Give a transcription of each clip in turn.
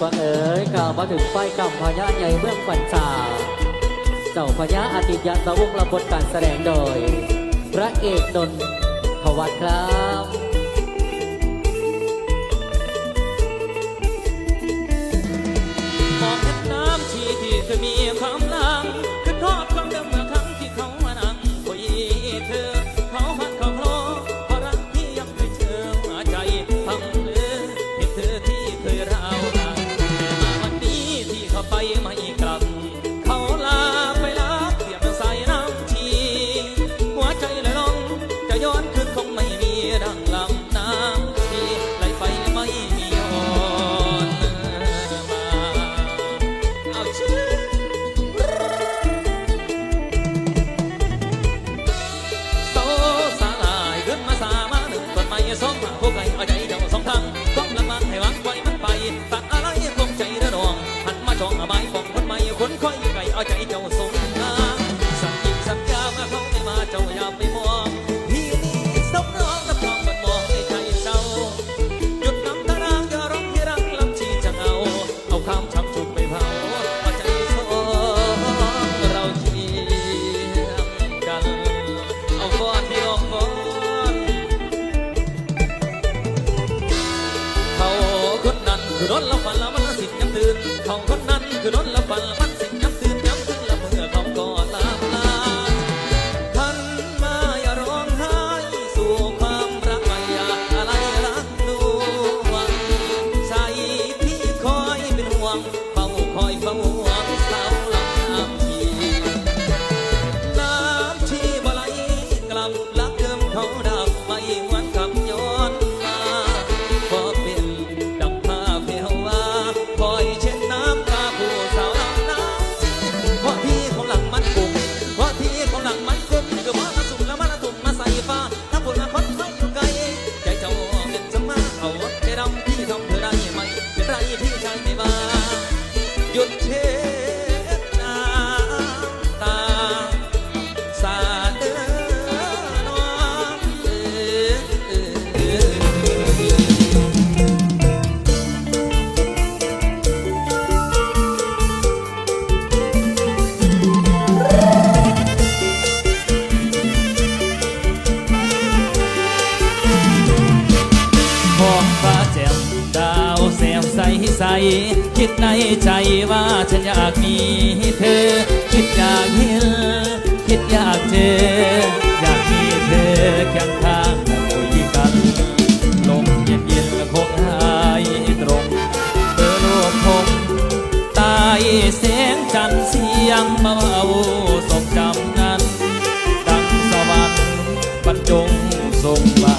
บังเอ๋ยกล่าวมาถึงไฟกำพญาใหญ่เมืองปัญชาเจ้าพญาอาทิตยะตะวงระบทการแสดงโดย พระเอกนนทวัฒน์ครับมองเห็นน้ำชีที่เคยมีคำ คนนั้นคือรถละฟันละมันสิย้ำตื่นของคนนั้นคือรถละฟันละ เธอ คิดอยากเห็นคิดอยากเจอ อยากมีเธอเคียงข้างและคุยกันลมเย็นเย็นๆคงหายตรงเบอร์โลกคงตายแสงจันเสียงเบาๆทรงจำนั้นดังสวรรค์บรรจงส่งมา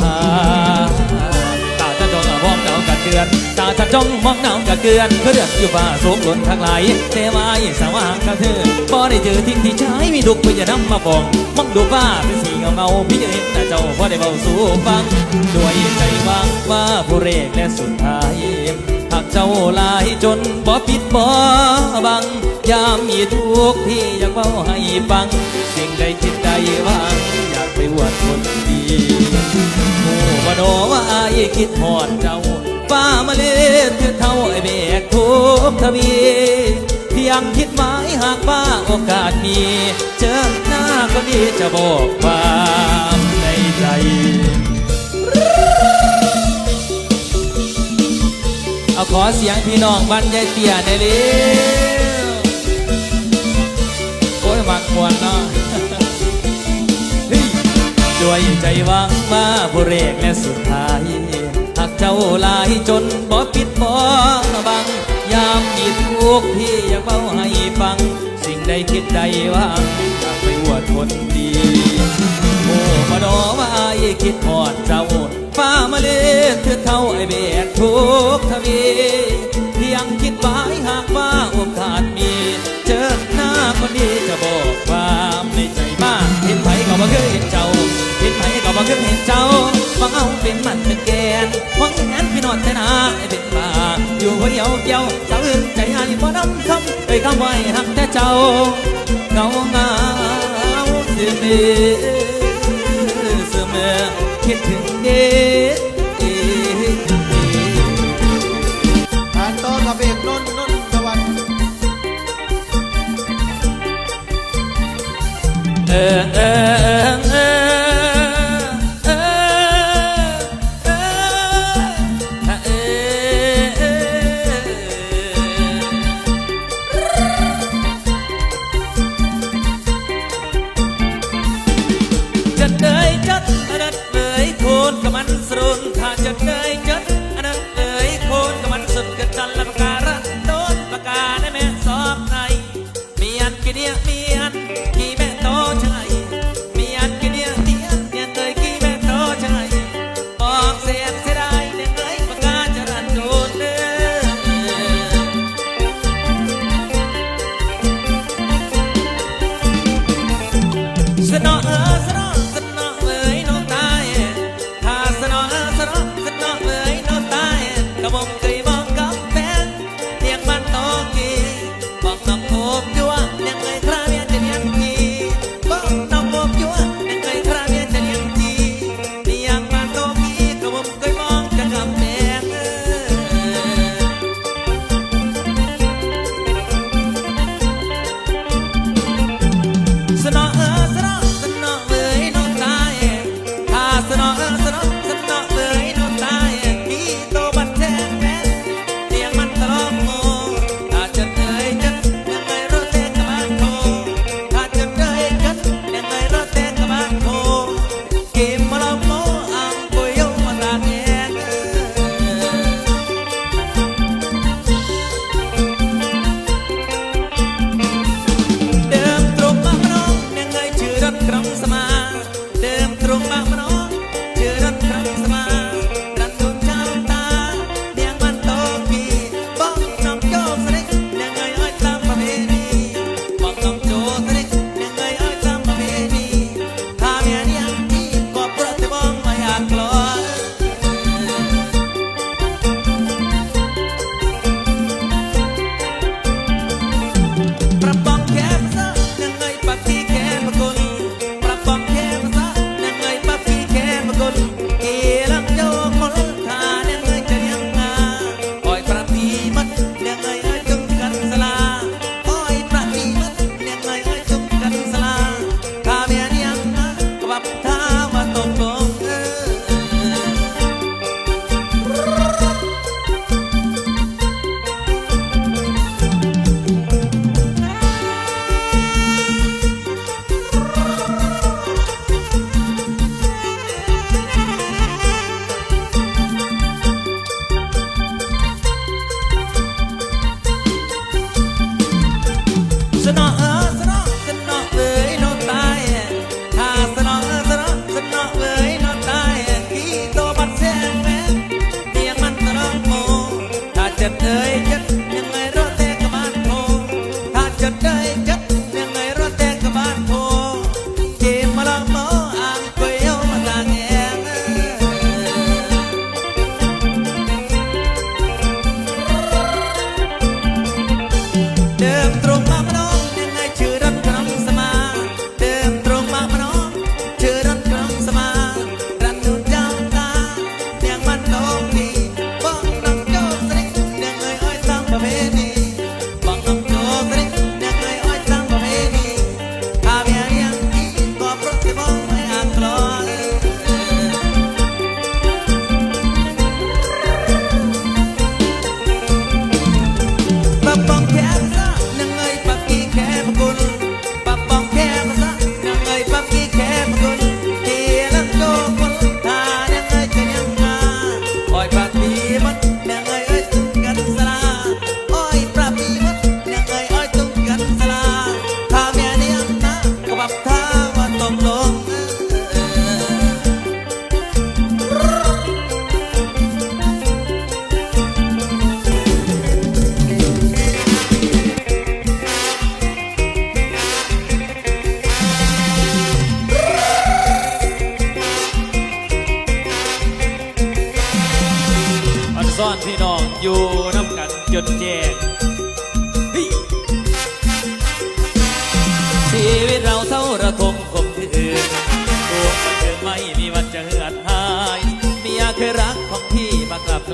ตาจะจ้องมองหนาวกะเกือน ตาจะจ้องมองหนาวกะเกือนเพื่อเดือดอยู่ฟ้าสูงหล่นทางไหลแต่ว่าอีสว่างกับเธอพอได้เจอทิ้งที่ใช้มีดุกเพื่อจะนำมาฟองมองดูฟ้าเป็นสีเงาเงาพี่จะเห็นแต่เจ้าพอได้เบาสู่ฟังด้วยใจหวังว่าผู้เรกและสุดท้ายหากเจ้าลายจนบ่ปิดบ่บังยามมีทุกข์ที่อยากเว้าให้ฟัง สิ่งใดคิดใดว่างอยากไปอวดคนดีหมู่ว่โนว่าอายคิดหอดเจ้า ฟ้ามาเล็ดคือเท่าไอแบกทุกทวีเพียงคิดหมายหากว่าโอกาสมี เจอหน้าคนดีจะบอกความในใจเอาขอเสียงพี่น้องบ้านยายเตี้ยได้เร็วโอ้ยมักมวนเนาะด้วยใจหวังมาผู้เรกและสุดท้ายากเจ้าหลายจนบ่ปิดบ่บัง ยามมีทุกข์ที่อยากเฝ้าให้ฟัง สิ่งใดคิดใดว่างอยากไปอวดคนดี โอ้มาดอว่าไอ้คิดหอดเจ้าฟ้ามาเล็ดเธอเท่าไอ้แบกทุกทวีเพียงคิดไว้หากว่าโอกาสมี เจอหน้าคนดีจะบอกความในใจบ้างเห็นไผก็บ่เคยเห็นเจ้า บ่เคยเห็นเจ้าบ่เอาเป็นมันเป็นแกนว่างันพี่นอนแต่นาเป็นป่าอยู่คนเดียวเกี่ยวสาวอื่นใจหายพอนำคำเอ่ยคำไว้หักแต่เจ้าเงาเงาเสื่อมเสื่อคิดถึงเด็กต่อกับเอกนนนนท์วัสเออเออ ស្នោអើស្នោស្នោអើយនោះតែថាស្នោអើស្នោស្នោអើយនោះតែគីតបាត់សែងមែននាងមិនត្រង់មកថាចិត្តអើយចិត្តនឹងឯរត់តែក្បានធោថាចិត្តអើយចិត្តនឹងឯរត់តែក្បានធោគេមកឡងមកអង្គុយយកមកតាងែងដើមត្រង់មក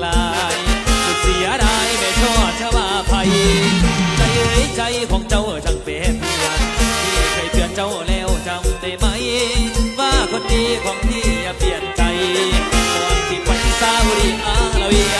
ลายสุดเสียดายแม่ชอบชะว่าภัยใจเอ้ยใจของเจ้าช่างเปลี่ยนที่ใครเตือนเจ้าแล้วจำได้ไหม ว่าคนดีของพี่อย่าเปลี่ยนใจตอนที่ไปซาอุดิอาระเบีย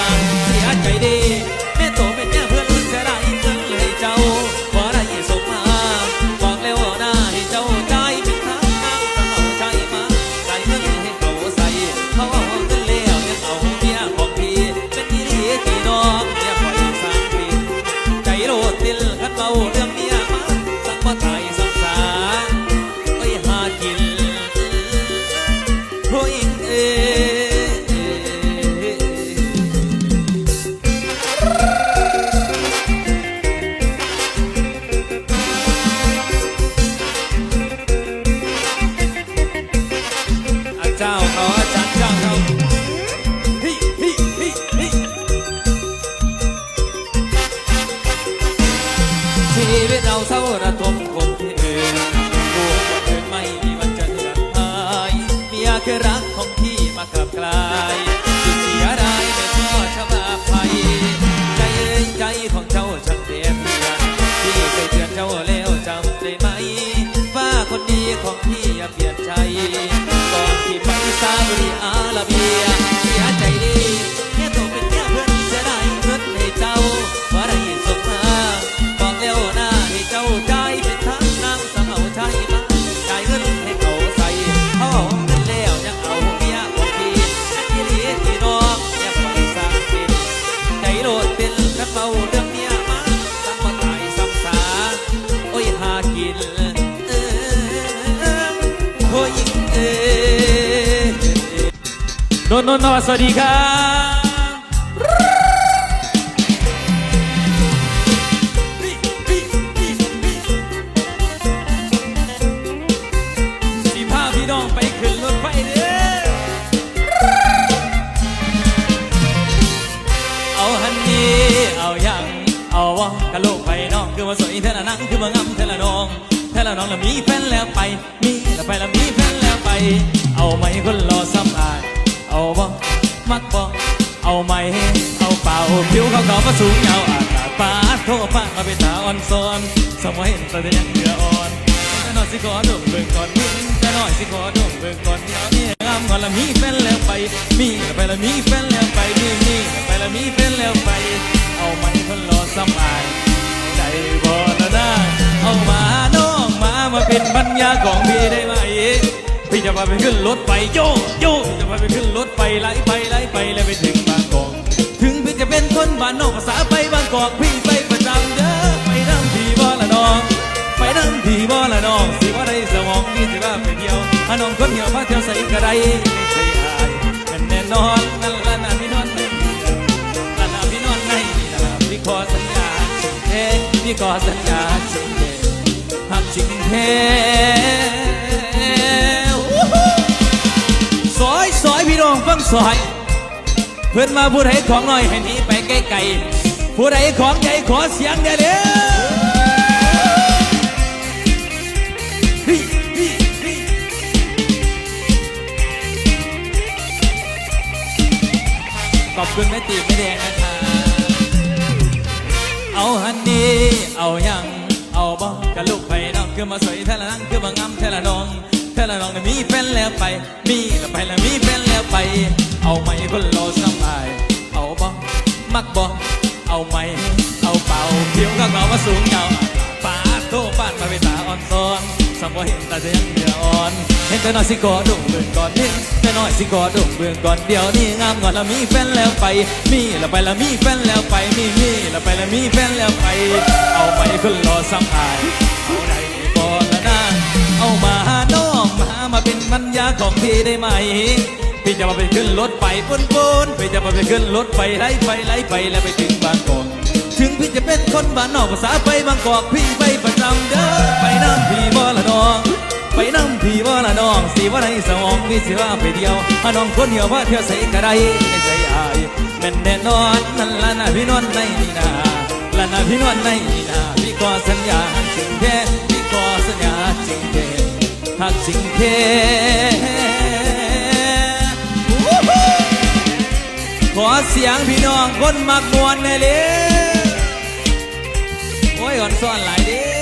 ครับสิพาพี่น้องไปขึ้นรถไฟเด้อเอาฮันนี่เอายังเอาวะกะโลกไปน้องคือมาสวยเท่านังคือมางำเท่าน้องเท่าน้องแล้วมีแฟนแล้วไป มีแล้วไปแล้วมีแฟนแล้วไป เอาไหมคนรอซ้ำ เอาบ่มักบ่เอาไหมเอาเปล่าผิวเขาเขามาสูงยาวอากาศป้าดโทป้ามาเป็นตาอ่อนซ้อนสมัยเห็นตาแต่ยังเหลืออ่อนจะน้อยสิขอดมเบิ่งก่อนนิดจะน้อยสิขอดมเบิ่งก่อนเดียวนี่งามก่อนล้วมีแฟนแล้วไป มีแล้วไปล้วมีแฟนแล้วไปมีมีแล้วไปล้วมีแฟนแล้วไป เอาไหมคนรอซ้ำอายใจบ่ละนะเอามาน้องมามาเป็นพัญญาของพี่ได้ จะพาไปขึ้นรถไฟโยโย่จะพาไปขึ้นรถไฟไลไปไลไปแล้วไปถึงบางกอกถึงพี่จะเป็นคนบ้านนอกภาษาไปบางกอกพี่ไปประจำเด้อไปนั่งพี่บ่ละน้อง ไปนั่งพี่บ่ละน้องสิว่าได้สมองพี่สิว่าไปเที่ยวถ้านองคนเดียวมาเที่ยวใส่กระไดไม่ใช่อายมันแน่นอนนั่นละนะพี่นอนในนี่นละพี่นอนในนี่ละพี่ขอสัญญาสิ่งเทพี่ขอสัญญาสิ่งเทหักสิ่งเท น้องฟังซอย เพื่อนมาพูดให้ของหน่อยให้หนีไปไกลๆพูดให้ของใหญ่ขอเสียงเดียวเดียวเฮ้ยเฮ้ยเฮ้ยขอบคุณแม่ตีแม่แดงนะคะเอาฮันนี่เอายังเอาบ่กะลูกไปน้องคือมาสวยเท่าละนังคือมางามเท่าละน้องเท่าละน้องน่ะมีแฟนแล้วไป มีแล้วไปแล้วมีแฟน ไป เอาไหมคนรอซ้ำอายเอาบ่มักบ่เอาไหมเอาเป่าเพียวก็เขามาสูงยาวป้าดโตป้าดมาเป็นตาอ่อนซ้อนสมบ่เห็นตาจะยังเหนืออ่อน เห็นแต่น้อยสิกอดุงเบิ่งก่อนนี่แต่น้อยสิกอดุงเบิ่งก่อนเดียวนี้งามก่อนล้วมีแฟนแล้วไป มีแล้วไปล้วมีแฟนแล้วไปมีมีแล้วไปล้วมีแฟนแล้วไป เอาไปคนรอซ้ำอายเอาใดก่อนละนะเอามาหาน้องมามาเป็นพันยาของพี่ได้ไหม พี่จะมาไปขึ้นรถไฟปนปนๆพี่จะมาไปขึ้นรถไฟไล่ไปไล่ไปแล้วไปถึงบางกอกถึงพี่จะเป็นคนบ้านนอกภาษาไปบางกอกพี่ไปประจำเด้อไปน้ำพี่บ่ละน้อง ไปน้ำพี่บ่ละน้องสีว่าในสมองพี่สิว่าไปเดียวถ้าน้องคนเดียวว่าเที่ยวใส่กระไดในใจอายแม่นแน่นอนนั่นละนะพี่นวลในนี่นาละนะพี่นวลในนี่นาพี่ขอสัญญาจริงแท้พี่ขอสัญญาจริงแท้หักจริงแท้ สียงพี่น้องคนมักมวนในเลยโอ้ยอ่อนซ้อนหลายเด้